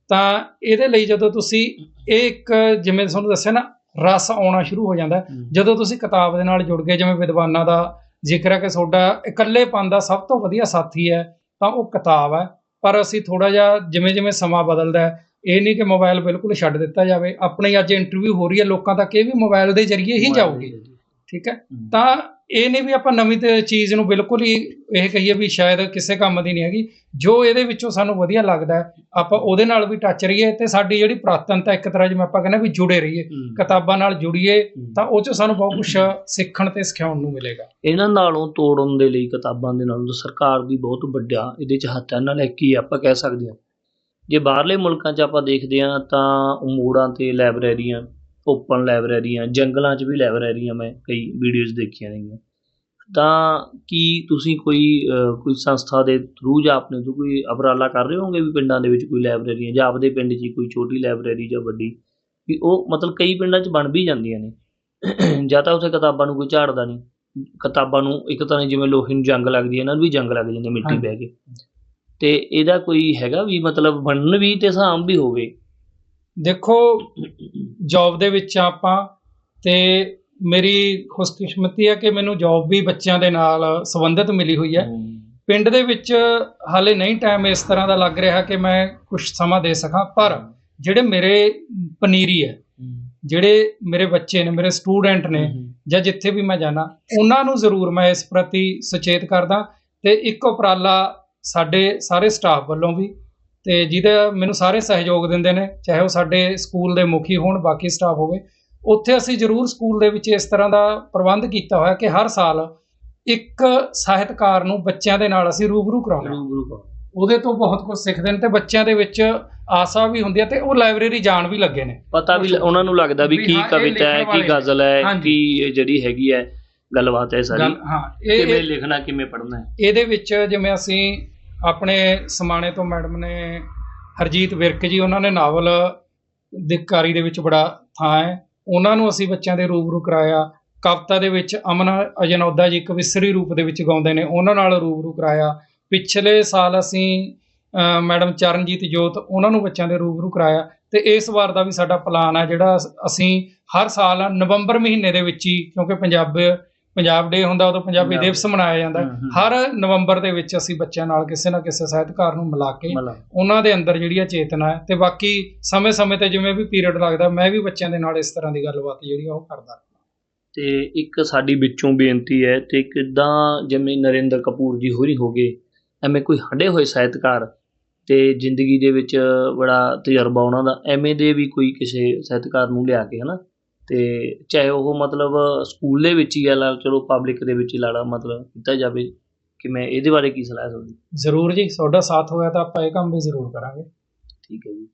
ਤਾਂ ਇਹਦੇ ਲਈ ਜਦੋਂ ਤੁਸੀਂ ਇਹ ਇੱਕ ਜਿਵੇਂ ਤੁਹਾਨੂੰ ਦੱਸਿਆ ਨਾ ਰਸ ਆਉਣਾ ਸ਼ੁਰੂ ਹੋ ਜਾਂਦਾ। ਜਦੋਂ ਤੁਸੀਂ ਕਿਤਾਬ ਦੇ ਨਾਲ ਜੁੜ ਗਏ ਜਿਵੇਂ ਵਿਦਵਾਨਾਂ ਦਾ ਜ਼ਿਕਰ ਹੈ ਕਿ ਤੁਹਾਡਾ ਇਕੱਲੇਪਨ ਦਾ ਸਭ ਤੋਂ ਵਧੀਆ ਸਾਥੀ ਹੈ ਤਾਂ ਉਹ ਕਿਤਾਬ ਹੈ। ਪਰ ਅਸੀਂ ਥੋੜਾ ਜਿਹਾ ਜਿਵੇਂ ਜਿਵੇਂ ਸਮਾਂ ਬਦਲਦਾ ਹੈ ਇਹ ਨਹੀਂ ਕਿ ਮੋਬਾਈਲ ਬਿਲਕੁਲ ਛੱਡ ਦਿੱਤਾ ਜਾਵੇ। ਆਪਣੀ ਅੱਜ ਇੰਟਰਵਿਊ ਹੋ ਰਹੀ ਹੈ ਲੋਕਾਂ ਤੱਕ ਇਹ ਵੀ ਮੋਬਾਈਲ ਦੇ ਜ਼ਰੀਏ ਹੀ ਜਾਊਗੀ। ਠੀਕ ਹੈ? ਹੂੰ। ਤਾਂ ਇਹ ਨਹੀਂ ਵੀ ਆਪਾਂ ਨਵੀਂ ਤੇ ਚੀਜ਼ ਨੂੰ ਬਿਲਕੁਲ ਹੀ ਇਹ ਕਹੀਏ ਵੀ ਸ਼ਾਇਦ ਕਿਸੇ ਕੰਮ ਦੀ ਨਹੀਂ ਹੈਗੀ। ਜੋ ਇਹਦੇ ਵਿੱਚੋਂ ਸਾਨੂੰ ਵਧੀਆ ਲੱਗਦਾ ਆਪਾਂ ਉਹਦੇ ਨਾਲ ਵੀ ਟੱਚ ਰਹੀਏ ਤੇ ਸਾਡੀ ਜਿਹੜੀ ਪ੍ਰਾਤਨਤਾ ਇੱਕ ਤਰ੍ਹਾਂ ਜਿਵੇਂ ਆਪਾਂ ਕਹਿੰਦੇ ਵੀ ਜੁੜੇ ਰਹੀਏ। ਕਿਤਾਬਾਂ ਨਾਲ ਜੁੜੀਏ। ਤਾਂ ਉਹ ਚੋਂ ਸਾਨੂੰ ਬਹੁਤ ਕੁਝ ਸਿੱਖਣ ਤੇ ਸਿਖਾਉਣ ਨੂੰ ਮਿਲੇਗਾ। ਇਹਨਾਂ ਨਾਲੋਂ ਤੋੜਨ ਦੇ ਲਈ ਕਿਤਾਬਾਂ ਦੇ ਨਾਲੋਂ ਸਰਕਾਰ ਦੀ ਬਹੁਤ ਵੱਡਾ ਇਹਦੇ 'ਚ ਹੱਥ ਹੈ। ਨਾਲ ਹੀ ਆਪਾਂ ਕਹਿ ਸਕਦੇ ਹਾਂ। ਜੇ ਬਾਹਰਲੇ ਮੁਲਕਾਂ 'ਚ ਆਪਾਂ ਦੇਖਦੇ ਹਾਂ ਤਾਂ ਮੋੜਾਂ ਤੇ ਲਾਇਬ੍ਰੇਰੀਆਂ ਓਪਨ ਲਾਇਬ੍ਰੇਰੀਆਂ ਜੰਗਲਾਂ 'ਚ ਵੀ ਲਾਇਬ੍ਰੇਰੀਆਂ ਮੈਂ ਕਈ ਵੀਡੀਓਜ਼ ਦੇਖੀਆਂ ਨੇਗੀਆਂ ਤਾਂ ਕੀ ਤੁਸੀਂ ਕੋਈ ਕੋਈ ਸੰਸਥਾ ਦੇ ਥਰੂ ਜਾਂ ਆਪਣੇ ਤੋਂ ਕੋਈ ਉਪਰਾਲਾ ਕਰ ਰਹੇ ਹੋਗੇ ਵੀ ਪਿੰਡਾਂ ਦੇ ਵਿੱਚ ਕੋਈ ਲਾਇਬ੍ਰੇਰੀਆਂ ਜਾਂ ਆਪਦੇ ਪਿੰਡ 'ਚ ਕੋਈ ਛੋਟੀ ਲਾਇਬ੍ਰੇਰੀ ਜਾਂ ਵੱਡੀ? ਵੀ ਉਹ ਮਤਲਬ ਕਈ ਪਿੰਡਾਂ 'ਚ ਬਣ ਵੀ ਜਾਂਦੀਆਂ ਨੇ। ਜਾਂ ਤਾਂ ਉੱਥੇ ਕਿਤਾਬਾਂ ਨੂੰ ਕੋਈ ਝਾੜਦਾ ਨਹੀਂ। ਕਿਤਾਬਾਂ ਨੂੰ ਇੱਕ ਤਰ੍ਹਾਂ ਜਿਵੇਂ ਲੋਹੇ ਨੂੰ ਜੰਗ ਲੱਗਦੀ ਹੈ ਇਹਨਾਂ ਨੂੰ ਵੀ ਜੰਗ ਲੱਗ ਜਾਂਦੀ ਮਿੱਟੀ। ਬਹਿ ਕੇ। ਤੇ ਇਹਦਾ ਕੋਈ ਹੈਗਾ ਵੀ ਮਤਲਬ ਬਣਨ ਵੀ ਤੇ ਸਾਂਭ ਵੀ ਹੋਵੇ। ਦੇਖੋ ਜੌਬ ਦੇ ਵਿੱਚ ਆਪਾਂ ਤੇ ਮੇਰੀ ਖੁਸ਼ਕਿਸਮਤੀ ਹੈ ਕਿ ਮੈਨੂੰ ਜੌਬ ਵੀ ਬੱਚਿਆਂ ਦੇ ਨਾਲ ਸੰਬੰਧਿਤ ਮਿਲੀ ਹੋਈ ਹੈ। ਪਿੰਡ ਦੇ ਵਿੱਚ ਹਾਲੇ ਨਹੀਂ ਟਾਈਮ ਇਸ ਤਰ੍ਹਾਂ ਦਾ ਲੱਗ ਰਿਹਾ ਕਿ ਮੈਂ ਕੁਝ ਸਮਾਂ ਦੇ ਸਕਾਂ ਪਰ ਜਿਹੜੇ ਮੇਰੇ ਪਨੀਰੀ ਹੈ ਜਿਹੜੇ ਮੇਰੇ ਬੱਚੇ ਨੇ ਮੇਰੇ ਸਟੂਡੈਂਟ ਨੇ ਜਾਂ ਜਿੱਥੇ ਵੀ ਮੈਂ ਜਾਣਾ ਉਹਨਾਂ ਨੂੰ ਜ਼ਰੂਰ ਮੈਂ ਇਸ ਪ੍ਰਤੀ ਸੁਚੇਤ ਕਰਦਾ ਤੇ ਇੱਕ ਉਪਰਾਲਾ ਸਾਡੇ ਸਾਰੇ ਸਟਾਫ ਵੱਲੋਂ ਵੀ ਤੇ ਜਿਹਦਾ ਮੈਨੂੰ ਸਾਰੇ ਸਹਿਯੋਗ ਦਿੰਦੇ ਨੇ ਚਾਹੇ ਉਹ ਸਾਡੇ ਸਕੂਲ ਦੇ ਮੁਖੀ ਹੋਣ ਬਾਕੀ ਸਟਾਫ ਹੋਵੇ। ਉੱਥੇ ਅਸੀਂ ਜ਼ਰੂਰ ਸਕੂਲ ਦੇ ਵਿੱਚ ਇਸ ਤਰ੍ਹਾਂ ਦਾ ਪ੍ਰਬੰਧ ਕੀਤਾ ਹੋਇਆ ਕਿ ਹਰ ਸਾਲ ਇੱਕ ਸਾਹਿਤਕਾਰ ਨੂੰ ਬੱਚਿਆਂ ਦੇ ਨਾਲ ਅਸੀਂ ਰੂਬਰੂ ਕਰਾਉਂਦੇ ਹਾਂ। ਉਹਦੇ ਤੋਂ ਬਹੁਤ ਕੁਝ ਸਿੱਖਦੇ ਨੇ ਤੇ ਬੱਚਿਆਂ ਦੇ ਵਿੱਚ ਆਸਾ ਵੀ ਹੁੰਦੀ ਹੈ ਤੇ ਉਹ ਲਾਇਬ੍ਰੇਰੀ ਜਾਣ ਵੀ ਲੱਗੇ ਨੇ। ਪਤਾ ਵੀ ਉਹਨਾਂ ਨੂੰ ਲੱਗਦਾ ਵੀ ਕੀ ਕਵਿਤਾ ਹੈ ਕੀ ਗਜ਼ਲ ਹੈ। ਕੀ ਜਿਹੜੀ ਹੈਗੀ ਹੈ ਗੱਲਬਾਤ ਹੈ ਸਾਰੀ। ਹਾਂ ਇਹ ਕਿਵੇਂ ਲਿਖਣਾ ਕਿਵੇਂ ਪੜ੍ਹਨਾ ਹੈ। ਇਹਦੇ ਵਿੱਚ ਜਿਵੇਂ ਅਸੀਂ ਆਪਣੇ ਸਮਾਣੇ ਤੋਂ ਮੈਡਮ ਨੇ ਹਰਜੀਤ ਵਿਰਕ ਜੀ, ਉਹਨਾਂ ਨੇ ਨਾਵਲ ਦਿਕਾਰੀ ਦੇ ਵਿੱਚ ਬੜਾ ਥਾਂ ਹੈ। ਉਹਨਾਂ ਨੂੰ ਅਸੀਂ ਬੱਚਿਆਂ ਦੇ ਰੂਬਰੂ ਕਰਾਇਆ। ਕਵਿਤਾ ਦੇ ਵਿੱਚ ਅਮਨ ਅਜਨੌਦਾ ਜੀ ਇੱਕ ਵਿਸਰੀ ਰੂਪ ਦੇ ਵਿੱਚ ਗਾਉਂਦੇ ਨੇ, ਉਹਨਾਂ ਨਾਲ ਰੂਬਰੂ ਕਰਾਇਆ। ਪਿਛਲੇ ਸਾਲ ਅਸੀਂ ਮੈਡਮ ਚਰਨਜੀਤ ਜੋਤ, ਉਹਨਾਂ ਨੂੰ ਬੱਚਿਆਂ ਦੇ ਰੂਬਰੂ ਕਰਾਇਆ। ਤੇ ਇਸ ਵਾਰ ਦਾ ਵੀ ਸਾਡਾ ਪਲਾਨ ਹੈ ਜਿਹੜਾ ਅਸੀਂ ਹਰ ਸਾਲ ਨਵੰਬਰ ਮਹੀਨੇ ਦੇ ਵਿੱਚ ਹੀ, ਕਿਉਂਕਿ ਪੰਜਾਬ ਪੰਜਾਬ ਡੇ ਹੁੰਦਾ ਉਦੋਂ ਪੰਜਾਬੀ ਦਿਵਸ ਮਨਾਇਆ ਜਾਂਦਾ। ਹਰ ਨਵੰਬਰ ਦੇ ਵਿੱਚ ਅਸੀਂ ਬੱਚਿਆਂ ਨਾਲ ਕਿਸੇ ਨਾ ਕਿਸੇ ਸਾਹਿਤਕਾਰ ਨੂੰ ਮਿਲਾ ਕੇ ਉਹਨਾਂ ਦੇ ਅੰਦਰ ਜਿਹੜੀ ਆ ਚੇਤਨਾ ਹੈ ਤੇ ਬਾਕੀ ਸਮੇਂ-ਸਮੇਂ ਤੇ ਜਿਵੇਂ ਵੀ ਪੀਰੀਅਡ ਲੱਗਦਾ ਮੈਂ ਵੀ ਬੱਚਿਆਂ ਦੇ ਨਾਲ ਇਸ ਤਰ੍ਹਾਂ ਦੀ ਗੱਲਬਾਤ ਜਿਹੜੀ ਆ ਉਹ ਕਰਦਾ ਤੇ ਇੱਕ ਸਾਡੀ ਵਿੱਚੋਂ ਬੇਨਤੀ ਹੈ ਤੇ ਕਿਦਾਂ ਜਿਵੇਂ ਨਰਿੰਦਰ ਕਪੂਰ ਜੀ ਹੋਰੀ ਹੋ ਗਏ ਐਵੇਂ ਕੋਈ ਹੰਡੇ ਹੋਏ ਸਾਹਿਤਕਾਰ ਤੇ ਜ਼ਿੰਦਗੀ ਦੇ ਵਿੱਚ ਬੜਾ ਤਜਰਬਾ ਉਹਨਾਂ ਦਾ ਐਵੇਂ ਦੇ ਵੀ ਕੋਈ ਕਿਸੇ ਸਾਹਿਤਕਾਰ ਨੂੰ ਲਿਆ ਕੇ ਹਨਾ ਤੇ ਚਾਹੇ ਉਹ ਮਤਲਬ ਸਕੂਲ ਦੇ ਵਿੱਚ ਹੀ ਆ ਲਾ ਚਲੋ ਪਬਲਿਕ ਦੇ ਵਿੱਚ ਹੀ ਲਾੜਾ ਮਤਲਬ ਕੀਤਾ ਜਾਵੇ ਕਿ ਮੈਂ ਇਹਦੇ ਬਾਰੇ ਕੀ ਸਲਾਹ ਤੁਹਾਡੀ ਜ਼ਰੂਰ ਜੀ ਤੁਹਾਡਾ ਸਾਥ ਹੋਇਆ ਤਾਂ ਆਪਾਂ ਇਹ ਕੰਮ ਵੀ ਜ਼ਰੂਰ ਕਰਾਂਗੇ। ਠੀਕ ਹੈ ਜੀ।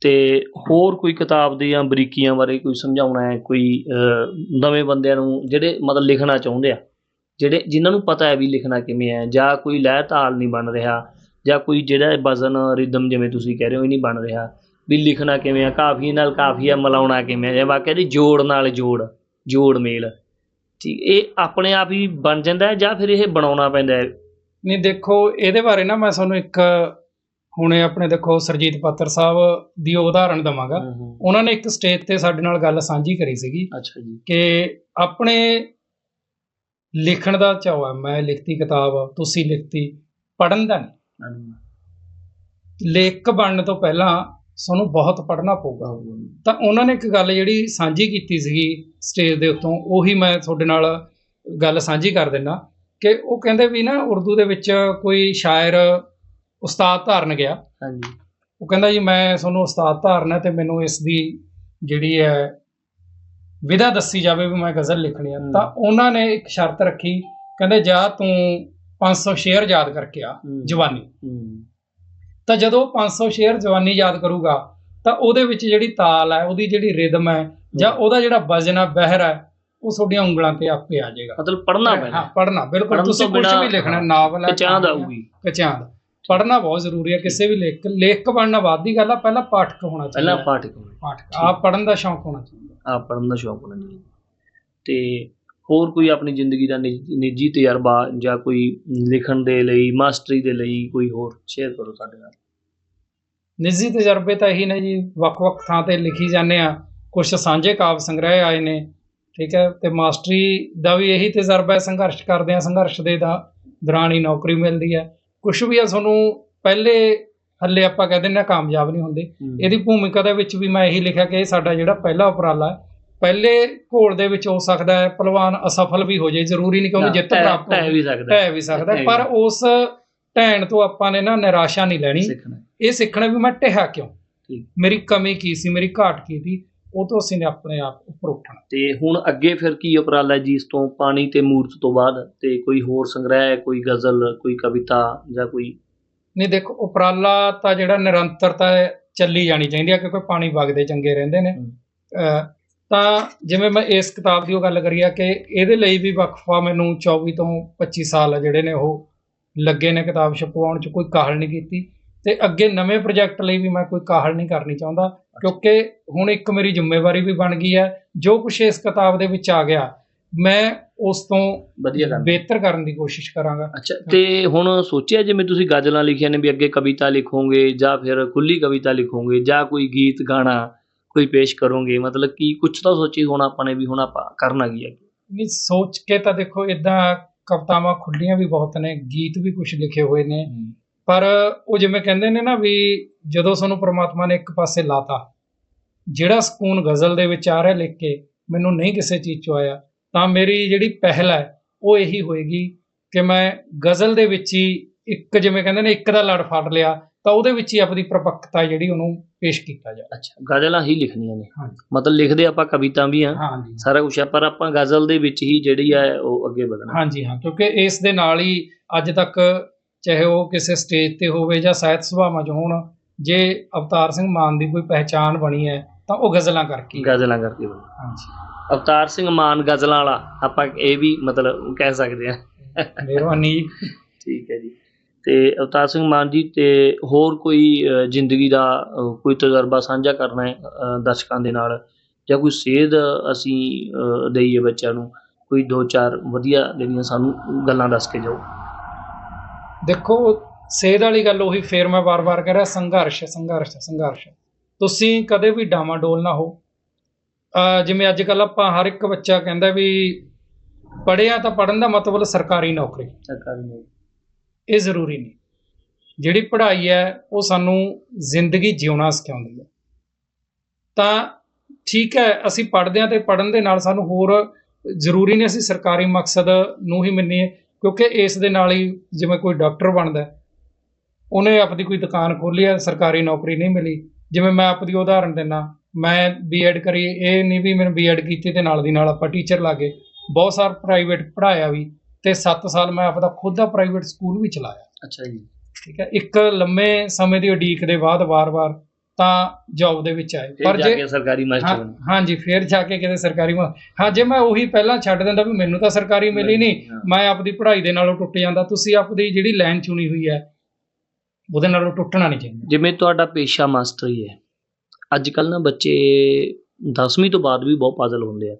ਤੇ ਹੋਰ ਕੋਈ ਕਿਤਾਬ ਦੀਆਂ ਬਰੀਕੀਆਂ ਬਾਰੇ ਕੋਈ ਸਮਝਾਉਣਾ ਹੈ? ਕੋਈ ਨਵੇਂ ਬੰਦਿਆਂ ਨੂੰ ਜਿਹੜੇ ਮਤਲਬ ਲਿਖਣਾ ਚਾਹੁੰਦੇ ਆ? ਜਿਹੜੇ ਜਿਨ੍ਹਾਂ ਨੂੰ ਪਤਾ ਹੈ ਵੀ ਲਿਖਣਾ ਕਿਵੇਂ ਹੈ ਜਾਂ ਕੋਈ ਲਹਿ ਤਾਲ ਨਹੀਂ ਬਣ ਰਿਹਾ ਜਾਂ ਕੋਈ ਜਿਹੜਾ ਵਜ਼ਨ ਰਿਦਮ ਜਿਵੇਂ ਤੁਸੀਂ ਕਹਿ ਰਹੇ ਹੋ ਇਹ ਨਹੀਂ ਬਣ ਰਿਹਾ ਵੀ ਲਿਖਣਾ ਕਿਵੇਂ ਆ ਕਾਫੀ ਨਾਲ ਕਾਫੀਆ ਮਿਲਾਉਣਾ ਕਿਵੇਂ ਜਾਂ ਵਾਕਿਆ ਦੀ ਜੋੜ ਨਾਲ ਜੋੜ ਜੋੜ ਮੇਲ। ਠੀਕ ਇਹ ਆਪਣੇ ਆਪ ਹੀ ਬਣ ਜਾਂਦਾ ਹੈ ਜਾਂ ਫਿਰ ਇਹ ਬਣਾਉਣਾ ਪੈਂਦਾ ਹੈ? ਨਹੀਂ ਦੇਖੋ ਇਹਦੇ ਬਾਰੇ ਨਾ ਮੈਂ ਤੁਹਾਨੂੰ ਇੱਕ ਹੁਣੇ ਆਪਣੇ ਦੇਖੋ ਸਰਜੀਤ ਪਾਤਰ ਸਾਹਿਬ ਦੀ ਉਹ ਉਦਾਹਰਣ ਦਵਾਂਗਾ ਉਹਨਾਂ ਨੇ ਇੱਕ ਸਟੇਜ ਤੇ ਸਾਡੇ ਨਾਲ ਗੱਲ ਸਾਂਝੀ ਕਰੀ ਸੀਗੀ ਅੱਛਾ ਜੀ। ਕਿ ਆਪਣੇ ਲਿਖਣ ਦਾ ਚਾਅ ਹੈ ਮੈਂ ਲਿਖਤੀ ਕਿਤਾਬ ਤੁਸੀਂ ਲਿਖਤੀ ਪੜਨ ਦਾ ਨਹੀਂ। ਲੇਖਕ ਬਣਨ ਤੋਂ ਪਹਿਲਾਂ ਸਾਨੂੰ ਬਹੁਤ ਪੜ੍ਹਨਾ ਪਊਗਾ। ਤਾਂ ਉਹਨਾਂ ਨੇ ਇੱਕ ਗੱਲ ਜਿਹੜੀ ਸਾਂਝੀ ਕੀਤੀ ਸੀਗੀ ਸਟੇਜ ਦੇ ਉੱਤੋਂ ਉਹੀ ਮੈਂ ਤੁਹਾਡੇ ਨਾਲ ਗੱਲ ਸਾਂਝੀ ਕਰ ਦਿੰਦਾ। ਕਿ ਉਹ ਕਹਿੰਦੇ ਵੀ ਨਾ ਉਰਦੂ ਦੇ ਵਿੱਚ ਕੋਈ ਸ਼ਾਇਰ ਉਸਤਾਦ ਧਾਰਨ ਗਿਆ। ਹਾਂਜੀ। ਉਹ ਕਹਿੰਦਾ ਜੀ ਮੈਂ ਤੁਹਾਨੂੰ ਉਸਤਾਦ ਧਾਰਨਾ ਤੇ ਮੈਨੂੰ ਇਸ ਦੀ ਜਿਹੜੀ ਹੈ ਵਿਧਾ ਦੱਸੀ ਜਾਵੇ ਵੀ ਮੈਂ ਗਜ਼ਲ ਲਿਖਣੀ ਆ ਹਮ। ਤਾਂ ਉਹਨਾਂ ਨੇ ਇੱਕ ਸ਼ਰਤ ਰੱਖੀ। ਕਹਿੰਦੇ ਜਾ ਤੂੰ 500 ਸ਼ੇਰ ਯਾਦ ਕਰਕੇ ਆ। ਜਵਾਨੀ। ਹੂੰ। ਤਾਂ ਜਦੋਂ ਉਹ 500 ਸ਼ੇਰ ਜਵਾਨੀ ਯਾਦ ਕਰੂਗਾ ਤਾਂ ਉਹਦੇ ਵਿੱਚ ਜਿਹੜੀ ਤਾਲ ਹੈ ਉਹਦੀ ਜਿਹੜੀ ਰਿਦਮ ਹੈ ਜਾਂ ਉਹਦਾ ਜਿਹੜਾ ਵਜ਼ਨ ਹੈ ਬਹਿਰ ਹੈ ਉਹ ਤੁਹਾਡੀਆਂ ਉਂਗਲਾਂ ਤੇ ਆਪੇ ਆ ਜਾਏਗਾ। ਮਤਲਬ ਪੜ੍ਹਨਾ ਹਾਂ ਪੈਂਦਾ ਪੜਨਾ ਬਿਲਕੁਲ ਤੁਸੀਂ ਕੁਝ ਵੀ ਲਿਖਣਾ ਨਾਵਲ ਹੈ ਪਛਾਣ ਹੈ, ਆਊਗੀ। ਪਛਾਣ। ਪੜਨਾ ਬਹੁਤ ਜ਼ਰੂਰੀ ਹੈ ਕਿਸੇ ਵੀ ਲੇਖਕ ਲੇਖਕ ਬਣਨਾ ਬਾਅਦ ਦੀ ਗੱਲ ਆ ਪਹਿਲਾਂ ਪਾਠਕ ਹੋਣਾ ਚਾਹੀਦਾ। ਪਹਿਲਾਂ ਹੈ। ਪਾਠਕ ਹੋਣਾ। ਪਾਠਕ ਆਪ ਪੜਨ ਦਾ ਸ਼ੌਂਕ ਹੋਣਾ ਚਾਹੀਦਾ। ਆਪ ਪੜ੍ਹਨ ਦਾ ਸ਼ੌਂਕ ਹੋਣਾ ਚਾਹੀਦਾ। ਤੇ ਹੋਰ ਕੋਈ ਆਪਣੀ ਜ਼ਿੰਦਗੀ ਦਾ ਨਿੱਜ- ਤਜਰਬਾ ਜਾਂ ਕੋਈ ਲਿਖਣ ਦੇ ਲਈ ਮਾਸਟਰੀ ਦੇ ਲਈ ਕੋਈ ਹੋਰ ਸ਼ੇਅਰ ਕਰੋ ਸਾਡੇ ਨਾਲ। ਨਿੱਜੀ ਤਜਰਬੇ ਤਾਂ ਇਹੀ ਨੇ ਜੀ ਵੱਖ-ਵੱਖ ਥਾਂ ਤੇ ਲਿਖੀ ਜਾਂਦੇ ਆ। ਕੁਝ ਸਾਂਝੇ ਕਾਵ ਸੰਗ੍ਰਹਿ ਆਏ ਨੇ ਠੀਕ ਹੈ ਤੇ ਮਾਸਟਰੀ ਦਾ ਵੀ ਇਹੀ ਤਜਰਬਾ ਹੈ ਸੰਘਰਸ਼ ਕਰਦੇ ਆ ਸੰਘਰਸ਼ ਦੇ ਦਾ ਦੌਰਾਨ ਹੀ ਨੌਕਰੀ ਮਿਲਦੀ ਹੈ। ਕੁਝ ਵੀ ਆ ਤੁਹਾਨੂੰ ਪਹਿਲੇ ਹੱਲੇ ਆਪਾਂ ਕਹਿੰਦੇ ਨੇ ਕਾਮਯਾਬ ਨਹੀਂ ਹੁੰਦੇ। ਇਹਦੀ ਭੂਮਿਕਾ ਦੇ ਵਿੱਚ ਵੀ ਮੈਂ ਇਹੀ ਲਿਖਿਆ ਕਿ ਇਹ ਸਾਡਾ ਜਿਹੜਾ ਪਹਿਲਾ ਉਪਰਾਲਾ ਹੈ ਪਹਿਲੇ ਘੋਲ ਦੇ ਵਿੱਚ ਹੋ ਸਕਦਾ ਹੈ ਪਹਿਲਵਾਨ ਅਸਫਲ ਵੀ ਹੋ ਜਾਏ ਜ਼ਰੂਰੀ ਨਹੀਂ ਕਿ ਉਹਨੂੰ ਜਿੱਤ ਪ੍ਰਾਪਤ ਹੋਵੇ ਵੀ ਸਕਦਾ। ਢਹਿ ਵੀ ਸਕਦਾ ਹੈ, ਪਰ ਉਸ ਢਹਿਣ ਤੋਂ ਆਪਾਂ ਨੇ ਨਾ ਨਿਰਾਸ਼ਾ ਨਹੀਂ ਲੈਣੀ। ਇਹ ਸਿੱਖਣਾ ਵੀ ਮੈਂ ਢਿਆ ਕਿਉਂ? ਮੇਰੀ ਕਮੀ ਕੀ ਸੀ ਮੇਰੀ ਘਾਟ ਕੀ ਸੀ ਉਹ ਤੋਂ ਅਸੀਂ ਨੇ ਆਪਣੇ ਆਪ ਉੱਪਰ ਉੱਠਣਾ। ਤੇ ਹੁਣ ਅੱਗੇ ਫਿਰ ਕੀ ਉਪਰਾਲਾ ਜੀ ਇਸ ਤੋਂ ਪਾਣੀ ਤੇ ਮੂਰਤ ਤੋਂ ਬਾਅਦ? ਤੇ ਕੋਈ ਹੋਰ ਸੰਗ੍ਰਹਿ ਕੋਈ ਗਜ਼ਲ ਕੋਈ ਕਵਿਤਾ ਜਾਂ ਕੋਈ? ਨਹੀਂ ਦੇਖੋ ਉਪਰਾਲਾ ਤਾਂ ਜਿਹੜਾ ਨਿਰੰਤਰਤਾ ਹੈ, ਚੱਲੀ ਜਾਣੀ ਚਾਹੀਦੀ ਹੈ ਕਿਉਂਕਿ ਪਾਣੀ ਵਗਦੇ ਚੰਗੇ ਰਹਿੰਦੇ ਨੇ। ਤਾਂ ਜਿਵੇਂ ਮੈਂ ਇਸ ਕਿਤਾਬ ਦੀ ਉਹ ਗੱਲ ਕਰੀ ਆ ਕਿ ਇਹਦੇ ਲਈ ਵੀ ਵਕਫਾ ਮੈਨੂੰ 24 ਤੋਂ 25 ਸਾਲ ਜਿਹੜੇ ਨੇ ਉਹ ਲੱਗੇ ਨੇ ਕਿਤਾਬ ਛਪਵਾਉਣ 'ਚ ਕੋਈ ਕਾਹਲ ਨਹੀਂ ਕੀਤੀ। ਤੇ ਅੱਗੇ ਨਵੇਂ ਪ੍ਰੋਜੈਕਟ ਲਈ ਵੀ ਮੈਂ ਕੋਈ ਕਾਹਲ ਨਹੀਂ ਕਰਨੀ ਚਾਹੁੰਦਾ ਕਿਉਂਕਿ ਹੁਣ ਇੱਕ ਮੇਰੀ ਜ਼ਿੰਮੇਵਾਰੀ ਵੀ ਬਣ ਗਈ ਹੈ ਜੋ ਕੁਛ ਇਸ ਕਿਤਾਬ ਦੇ ਵਿੱਚ ਆ ਗਿਆ ਮੈਂ ਉਸ ਤੋਂ ਵਧੀਆ ਗੱਲ ਬਿਹਤਰ ਕਰਨ ਦੀ ਕੋਸ਼ਿਸ਼ ਕਰਾਂਗਾ। ਅੱਛਾ ਤੇ ਹੁਣ ਸੋਚਿਆ ਜਿਵੇਂ ਤੁਸੀਂ ਗਜ਼ਲਾਂ ਲਿਖੀਆਂ ਨੇ ਵੀ ਅੱਗੇ ਕਵਿਤਾ ਲਿਖੋਗੇ ਜਾਂ ਫਿਰ ਖੁੱਲੀ ਕਵਿਤਾ ਲਿਖੋਗੇ ਜਾਂ ਕੋਈ ਗੀਤ ਗਾਣਾ ਕੋਈ ਪੇਸ਼ ਕਰੋਗੇ ਮਤਲਬ ਕੀ ਕੁਝ ਤਾਂ ਸੋਚੀ ਹੁਣ ਆਪਾਂ ਨੇ ਵੀ ਹੁਣ ਆਪਾਂ ਕਰਨਾ ਕੀ ਹੈ ਨਹੀਂ ਸੋਚ ਕੇ ਤਾਂ ਦੇਖੋ ਇਦਾਂ ਕਵਿਤਾਵਾਂ ਖੁੱਲੀਆਂ ਵੀ ਬਹੁਤ ਨੇ ਗੀਤ ਵੀ ਕੁਝ ਲਿਖੇ ਹੋਏ ਨੇ। ਪਰ ਉਹ ਜਿਵੇਂ ਕਹਿੰਦੇ ਨੇ ਨਾ ਵੀ ਜਦੋਂ ਤੁਹਾਨੂੰ ਪ੍ਰਮਾਤਮਾ ਨੇ ਇੱਕ ਪਾਸੇ ਲਾਤਾ ਜਿਹੜਾ ਸਕੂਨ ਗਜ਼ਲ ਦੇ ਵਿੱਚ ਆ ਰਿਹਾ ਲਿਖ ਕੇ ਮੈਨੂੰ ਨਹੀਂ ਕਿਸੇ ਚੀਜ਼ 'ਚੋਂ ਆਇਆ ਤਾਂ ਮੇਰੀ ਜਿਹੜੀ ਪਹਿਲ ਹੈ ਉਹ ਇਹੀ ਹੋਏਗੀ ਕਿ ਮੈਂ ਗਜ਼ਲ ਦੇ ਵਿੱਚ ਹੀ ਇੱਕ ਜਿਵੇਂ ਕਹਿੰਦੇ ਨੇ ਇੱਕ ਦਾ ਲੜ ਫੜ ਲਿਆ ਤਾਂ ਉਹਦੇ ਵਿੱਚ ਹੀ ਆਪਣੀ ਪ੍ਰਪੱਕਤਾ ਜਿਹੜੀ ਉਹਨੂੰ ਪੇਸ਼ ਕੀਤਾ ਜਾਏ ਅੱਛਾ ਗਜ਼ਲਾਂ ਹੀ ਲਿਖਣੀਆਂ ਨੇ। ਹਾਂਜੀ। ਮਤਲਬ ਲਿਖਦੇ ਆਪਾਂ ਕਵਿਤਾ ਵੀ ਆ ਹਾਂਜੀ। ਸਾਰਾ ਕੁਝ ਆ ਪਰ ਆਪਾਂ ਗਜ਼ਲ ਦੇ ਵਿੱਚ ਹੀ ਜਿਹੜੀ ਆ ਉਹ ਅੱਗੇ ਵਧਣਾ। ਹਾਂਜੀ ਹਾਂ ਕਿਉਂਕਿ ਇਸ ਦੇ ਨਾਲ ਹੀ ਅੱਜ ਤੱਕ ਚਾਹੇ ਉਹ ਕਿਸੇ ਸਟੇਜ ਤੇ ਹੋਵੇ ਜਾਂ ਸਾਹਿਤ ਸਭਾਵਾਂ 'ਚ ਹੋਣ ਜੇ ਅਵਤਾਰ ਸਿੰਘ ਮਾਨ ਦੀ ਕੋਈ ਪਹਿਚਾਣ ਬਣੀ ਹੈ ਤਾਂ ਉਹ ਗਜ਼ਲਾਂ ਕਰਕੇ। ਗਜ਼ਲਾਂ ਕਰਕੇ। ਹਾਂਜੀ। ਅਵਤਾਰ ਸਿੰਘ ਮਾਨ ਗਜ਼ਲਾਂ ਵਾਲਾ ਆਪਾਂ ਇਹ ਵੀ ਮਤਲਬ ਕਹਿ ਸਕਦੇ ਆ। ਮਿਹਰਬਾਨੀ। ਜੀ। ਠੀਕ ਹੈ ਜੀ। ਤੇ ਅਵਤਾਰ ਸਿੰਘ ਮਾਨ ਜੀ ਤੇ ਹੋਰ ਕੋਈ ਜ਼ਿੰਦਗੀ ਦਾ ਕੋਈ ਤਜਰਬਾ ਸਾਂਝਾ ਕਰਨਾ ਹੈ ਦਰਸ਼ਕਾਂ ਦੇ ਨਾਲ? ਜਾਂ ਕੋਈ ਸੇਧ ਅਸੀਂ ਦਈਏ ਬੱਚਿਆਂ ਨੂੰ? ਕੋਈ ਦੋ ਚਾਰ ਵਧੀਆ ਜਿਹੜੀਆਂ ਸਾਨੂੰ ਗੱਲਾਂ ਦੱਸ ਕੇ ਜਾਓ। ਦੇਖੋ ਸੇਧ ਵਾਲੀ ਗੱਲ ਉਹੀ ਫੇਰ ਮੈਂ ਵਾਰ-ਵਾਰ ਕਹਿ ਰਿਹਾ ਸੰਘਰਸ਼ ਸੰਘਰਸ਼ ਸੰਘਰਸ਼। ਤੁਸੀਂ ਕਦੇ ਵੀ ਡਾਮਾਡੋਲ ਨਾ ਹੋ। ਜਿਵੇਂ ਅੱਜ ਕੱਲ ਆਪਾਂ ਹਰ ਇੱਕ ਬੱਚਾ ਕਹਿੰਦਾ ਵੀ ਪੜ੍ਹਿਆ ਤਾਂ ਪੜਨ ਦਾ ਮਤਲਬ ਸਰਕਾਰੀ ਨੌਕਰੀ। ਸਰਕਾਰੀ ਨੌਕਰੀ। ਇਹ ਜ਼ਰੂਰੀ ਨਹੀਂ। ਜਿਹੜੀ ਪੜ੍ਹਾਈ ਹੈ, ਉਹ ਸਾਨੂੰ ਜ਼ਿੰਦਗੀ ਜਿਉਣਾ ਸਿਖਾਉਂਦੀ ਹੈ। ਤਾਂ ਠੀਕ ਹੈ, ਅਸੀਂ ਪੜ੍ਹਦੇ ਹਾਂ ਤੇ ਪੜਨ ਦੇ ਨਾਲ ਸਾਨੂੰ ਹੋਰ ਜ਼ਰੂਰੀ ਨਹੀਂ ਅਸੀਂ ਸਰਕਾਰੀ ਮਕਸਦ ਨੂੰ ਹੀ ਮੰਨੀਏ, ਕਿਉਂਕਿ ਇਸ ਦੇ ਨਾਲ ਹੀ ਜਿਵੇਂ ਕੋਈ ਡਾਕਟਰ ਬਣਦਾ ਉਹਨੇ ਆਪਣੀ ਕੋਈ ਦੁਕਾਨ ਖੋਲ੍ਹੀ ਹੈ, ਸਰਕਾਰੀ ਨੌਕਰੀ ਨਹੀਂ ਮਿਲੀ। ਜਿਵੇਂ ਮੈਂ ਆਪਣੀ ਉਦਾਹਰਣ ਦਿੰਦਾ, ਮੈਂ ਬੀਐਡ ਕਰੀ, ਇਹ ਨਹੀਂ ਵੀ ਮੈਨੂੰ ਬੀਐਡ ਕੀਤੀ ਤੇ ਨਾਲ ਦੀ ਨਾਲ ਆਪਾਂ ਟੀਚਰ ਲਾਗੇ ਬਹੁਤ ਸਾਰ ਪ੍ਰਾਈਵੇਟ ਪੜ੍ਹਾਇਆ ਵੀ। ਤੇ 7 ਸਾਲ ਮੈਂ ਆਪਦਾ ਖੁਦ ਦਾ ਪ੍ਰਾਈਵੇਟ ਸਕੂਲ ਵੀ ਚਲਾਇਆ। ਅੱਛਾ ਜੀ। ਠੀਕ ਹੈ ਇੱਕ ਲੰਮੇ ਸਮੇਂ ਦੀ ਉਡੀਕ ਦੇ ਬਾਅਦ ਵਾਰ-ਵਾਰ ਤਾਂ ਜੌਬ ਦੇ ਵਿੱਚ ਆਏ। ਫਿਰ ਜਾ ਕੇ ਸਰਕਾਰੀ ਮਾਸਟਰ ਹਾਂ- ਬਣੇ ਹਾਂਜੀ ਫਿਰ ਜਾ ਕੇ ਕਿਤੇ ਸਰਕਾਰੀ ਹਾਂ ਜੇ ਮੈਂ ਉਹੀ ਪਹਿਲਾਂ ਛੱਡ ਦਿੰਦਾ ਵੀ ਮੈਨੂੰ ਤਾਂ ਸਰਕਾਰੀ ਮਿਲੀ ਨਹੀਂ। ਮੈਂ ਆਪਦੀ ਪੜ੍ਹਾਈ ਦੇ ਨਾਲੋਂ ਟੁੱਟ ਜਾਂਦਾ। ਤੁਸੀਂ ਆਪਦੀ ਜਿਹੜੀ ਲਾਈਨ ਚੁਣੀ ਹੋਈ ਹੈ ਉਹਦੇ ਨਾਲੋਂ ਟੁੱਟਣਾ ਨਹੀਂ ਚਾਹੀਦਾ। ਜਿਵੇਂ ਤੁਹਾਡਾ ਪੇਸ਼ਾ ਮਾਸਟਰੀ ਹੈ ਅੱਜ ਕੱਲ ਨਾ ਬੱਚੇ 10ਵੀਂ ਤੋਂ ਬਾਅਦ ਵੀ ਬਹੁਤ ਪਾਜ਼ਲ ਹੁੰਦੇ ਆ।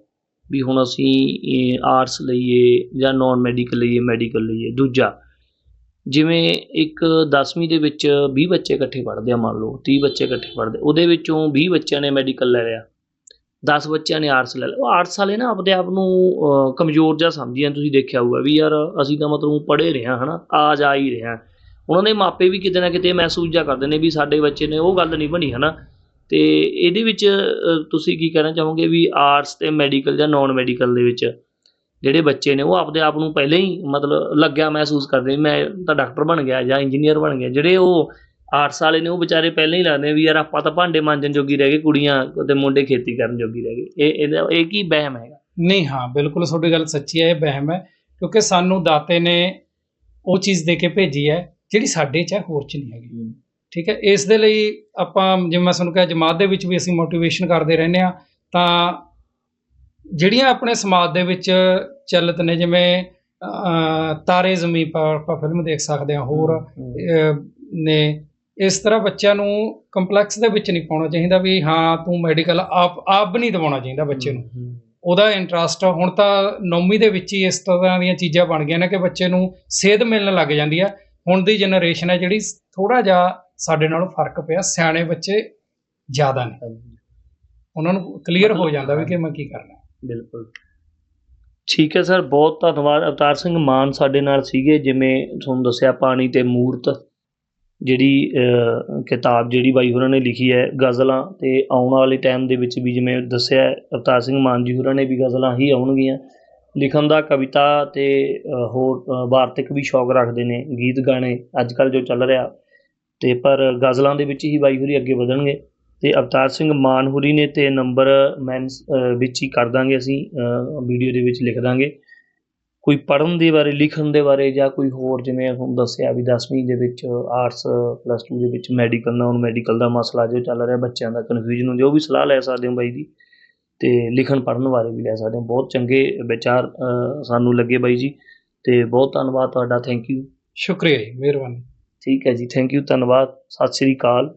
ਵੀ ਹੁਣ ਅਸੀਂ ਆਰਟਸ ਲਈਏ ਜਾਂ ਨੋਨ ਮੈਡੀਕਲ ਲਈਏ ਮੈਡੀਕਲ ਲਈਏ। ਦੂਜਾ, ਜਿਵੇਂ ਇੱਕ 10ਵੀਂ ਦੇ ਵਿੱਚ 20 ਬੱਚੇ ਇਕੱਠੇ ਪੜ੍ਹਦੇ ਆ, ਮੰਨ ਲਓ 30 ਬੱਚੇ ਇਕੱਠੇ ਪੜ੍ਹਦੇ, ਉਹਦੇ ਵਿੱਚੋਂ 20 ਬੱਚਿਆਂ ਨੇ ਮੈਡੀਕਲ ਲੈ ਲਿਆ 10 ਬੱਚਿਆਂ ਨੇ ਆਰਟਸ ਲੈ ਲਿਆ। ਉਹ ਆਰਟਸ ਵਾਲੇ ਨਾ ਆਪਦੇ ਆਪ ਨੂੰ ਕਮਜ਼ੋਰ ਜਿਹਾ ਸਮਝੀਆਂ ਤੁਸੀਂ ਦੇਖਿਆ ਹੋਊਗਾ ਵੀ ਯਾਰ ਅਸੀਂ ਤਾਂ ਮਤਲਬ ਪੜ੍ਹੇ ਰਹੇ ਹਾਂ, ਹਨਾ, ਆ ਜਾ ਹੀ ਰਹੇ। ਹਾਂ ਉਹਨਾਂ ਦੇ ਮਾਪੇ ਵੀ ਕਿਤੇ ਨਾ ਕਿਤੇ ਮਹਿਸੂਸ ਜਾ ਕਰਦੇ ਨੇ ਵੀ ਸਾਡੇ ਬੱਚੇ ਨੇ ਉਹ ਗੱਲ ਨਹੀਂ ਬਣੀ, ਹਨਾ। ਤੇ ਇਹਦੇ ਵਿੱਚ ਤੁਸੀਂ ਕੀ ਕਹਿਣਾ ਚਾਹੋਗੇ ਵੀ ਆਰਟਸ ਅਤੇ ਮੈਡੀਕਲ ਜਾਂ ਨੋਨ ਮੈਡੀਕਲ ਦੇ ਵਿੱਚ ਜਿਹੜੇ ਬੱਚੇ ਨੇ, ਉਹ ਆਪਦੇ ਆਪ ਨੂੰ ਪਹਿਲਾਂ ਹੀ ਮਤਲਬ ਲੱਗਿਆ ਮਹਿਸੂਸ ਕਰਦੇ ਵੀ ਮੈਂ ਤਾਂ ਡਾਕਟਰ ਬਣ ਗਿਆ ਜਾਂ ਇੰਜੀਨੀਅਰ ਬਣ ਗਿਆ। ਜਿਹੜੇ ਉਹ ਆਰਟਸ ਵਾਲੇ ਨੇ, ਉਹ ਵਿਚਾਰੇ ਪਹਿਲਾਂ ਹੀ ਲੱਗਦੇ ਵੀ ਯਾਰ ਆਪਾਂ ਤਾਂ ਭਾਂਡੇ ਮਾਂਜਣ ਜੋਗੀ ਰਹਿ ਗਏ, ਕੁੜੀਆਂ ਤੇ ਮੁੰਡੇ ਖੇਤੀ ਕਰਨ ਜੋਗੀ ਰਹਿ ਗਏ। ਇਹ, ਇਹਦਾ, ਇਹ ਕੀ ਵਹਿਮ ਹੈਗਾ? ਨਹੀਂ, ਹਾਂ, ਬਿਲਕੁਲ ਤੁਹਾਡੀ ਗੱਲ ਸੱਚੀ ਹੈ, ਇਹ ਵਹਿਮ ਹੈ, ਕਿਉਂਕਿ ਸਾਨੂੰ ਦਾਤੇ ਨੇ ਉਹ ਚੀਜ਼ ਦੇ ਕੇ ਭੇਜੀ ਹੈ, ਜਿਹੜੀ ਸਾਡੇ 'ਚ ਹੈ, ਹੋਰ 'ਚ ਨਹੀਂ ਹੈਗੀ। ਠੀਕ ਹੈ ਇਸ ਦੇ ਲਈ ਆਪਾਂ ਜਿਵੇਂ ਮੈਂ ਤੁਹਾਨੂੰ ਕਿਹਾ ਜਮਾਤ ਦੇ ਵਿੱਚ ਵੀ ਅਸੀਂ ਮੋਟੀਵੇਸ਼ਨ ਕਰਦੇ ਰਹਿੰਦੇ ਆ ਤਾਂ ਜਿਹੜੀਆਂ ਆਪਣੇ ਸਮਾਜ ਦੇ ਵਿੱਚ ਚੱਲਤ ਨੇ ਜਿਵੇਂ ਤਾਰੇ ਜ਼ਮੀਨ ਪਰ ਆਪਾਂ ਫਿਲਮ ਦੇਖ ਸਕਦੇ ਹਾਂ ਹੋਰ ਨੇ ਇਸ ਤਰ੍ਹਾਂ ਬੱਚਿਆਂ ਨੂੰ ਕੰਪਲੈਕਸ ਦੇ ਵਿੱਚ ਨਹੀਂ ਪਾਉਣਾ ਚਾਹੀਦਾ ਵੀ ਹਾਂ ਤੂੰ ਮੈਡੀਕਲ ਆਪ ਆਪ ਵੀ ਨਹੀਂ ਦਿਵਾਉਣਾ ਚਾਹੀਦਾ ਬੱਚੇ ਨੂੰ। ਉਹਦਾ ਇੰਟਰਸਟ ਹੁਣ ਤਾਂ ਨੌਵੀਂ ਦੇ ਵਿੱਚ ਹੀ ਇਸ ਤਰ੍ਹਾਂ ਦੀਆਂ ਚੀਜ਼ਾਂ ਬਣ ਗਈਆਂ ਨੇ ਕਿ ਬੱਚੇ ਨੂੰ ਸੇਧ ਮਿਲਣ ਲੱਗ ਜਾਂਦੀ ਆ। ਹੁਣ ਦੀ ਜਨਰੇਸ਼ਨ ਹੈ ਜਿਹੜੀ ਥੋੜਾ ਜਿਹਾ ਸਾਡੇ ਨਾਲੋਂ ਫ਼ਰਕ ਪਿਆ ਸਿਆਣੇ ਬੱਚੇ ਜ਼ਿਆਦਾ ਨੇ। ਉਹਨਾਂ ਨੂੰ ਕਲੀਅਰ ਹੋ ਜਾਂਦਾ ਵੀ ਕਿ ਮੈਂ ਕੀ ਕਰਨਾ। ਬਿਲਕੁਲ। ਠੀਕ ਹੈ ਸਰ ਬਹੁਤ ਧੰਨਵਾਦ। ਅਵਤਾਰ ਸਿੰਘ ਮਾਨ ਸਾਡੇ ਨਾਲ ਸੀਗੇ ਜਿਵੇਂ ਤੁਹਾਨੂੰ ਦੱਸਿਆ ਪਾਣੀ ਤੇ ਮੂਰਤ ਜਿਹੜੀ ਕਿਤਾਬ ਜਿਹੜੀ ਬਾਈ ਹੋਰਾਂ ਨੇ ਲਿਖੀ ਹੈ ਗਜ਼ਲਾਂ ਤੇ ਆਉਣ ਵਾਲੇ ਟਾਈਮ ਦੇ ਵਿੱਚ ਵੀ ਜਿਵੇਂ ਦੱਸਿਆ ਅਵਤਾਰ ਸਿੰਘ ਮਾਨ ਜੀ ਹੋਰਾਂ ਨੇ ਵੀ ਗਜ਼ਲਾਂ ਹੀ ਆਉਣਗੀਆਂ। ਲਿਖਣ ਦਾ ਕਵਿਤਾ ਤੇ ਹੋਰ ਅਹ, ਵਾਰਤਕ ਵੀ ਸ਼ੌਕ ਰੱਖਦੇ ਨੇ ਗੀਤ ਗਾਣੇ ਅੱਜ ਕੱਲ ਜੋ ਚੱਲ ਰਿਹਾ ਤੇ ਪਰ ਗਜ਼ਲਾਂ ਦੇ ਵਿੱਚ ਹੀ ਬਾਈ ਹੋਰੀ ਅੱਗੇ ਵਧਣਗੇ ਤੇ ਅਵਤਾਰ ਸਿੰਘ ਮਾਨ ਹੋਰੀ ਨੇ ਤੇ ਨੰਬਰ ਮੈਂ ਵਿੱਚ ਹੀ ਕਰ ਦਾਂਗੇ ਅਸੀਂ ਵੀਡੀਓ ਦੇ ਵਿੱਚ ਲਿਖ ਦਾਂਗੇ। ਕੋਈ ਪੜ੍ਹਨ ਦੇ ਬਾਰੇ, ਲਿਖਣ ਦੇ ਬਾਰੇ ਜਾਂ ਕੋਈ ਹੋਰ ਜਿਵੇਂ ਹੁਣ ਦੱਸਿਆ ਵੀ 10ਵੀਂ ਦੇ ਵਿੱਚ ਆਰਟਸ ਪਲੱਸ 2 ਦੇ ਵਿੱਚ ਮੈਡੀਕਲ ਨਾਨ ਮੈਡੀਕਲ ਦਾ ਮਸਲਾ ਜੋ ਚੱਲ ਰਿਹਾ, ਬੱਚਿਆਂ ਦਾ ਕਨਫਿਊਜ਼ਨ ਹੁੰਦੀ ਉਹ ਵੀ ਸਲਾਹ ਲੈ ਸਕਦੇ ਹੋ ਬਾਈ ਦੀ ਤੇ ਲਿਖਣ ਪੜ੍ਹਨ ਬਾਰੇ ਵੀ ਲੈ ਸਕਦੇ ਹੋ। ਬਹੁਤ ਚੰਗੇ ਵਿਚਾਰ ਸਾਨੂੰ ਲੱਗੇ ਬਾਈ ਜੀ, ਤੇ ਬਹੁਤ ਧੰਨਵਾਦ ਤੁਹਾਡਾ ਥੈਂਕ ਯੂ ਸ਼ੁਕਰੀਆ ਜੀ, ਮਿਹਰਬਾਨੀ। ਠੀਕ ਹੈ ਜੀ ਥੈਂਕ ਯੂ ਧੰਨਵਾਦ ਸਤਿ ਸ੍ਰੀ ਅਕਾਲ।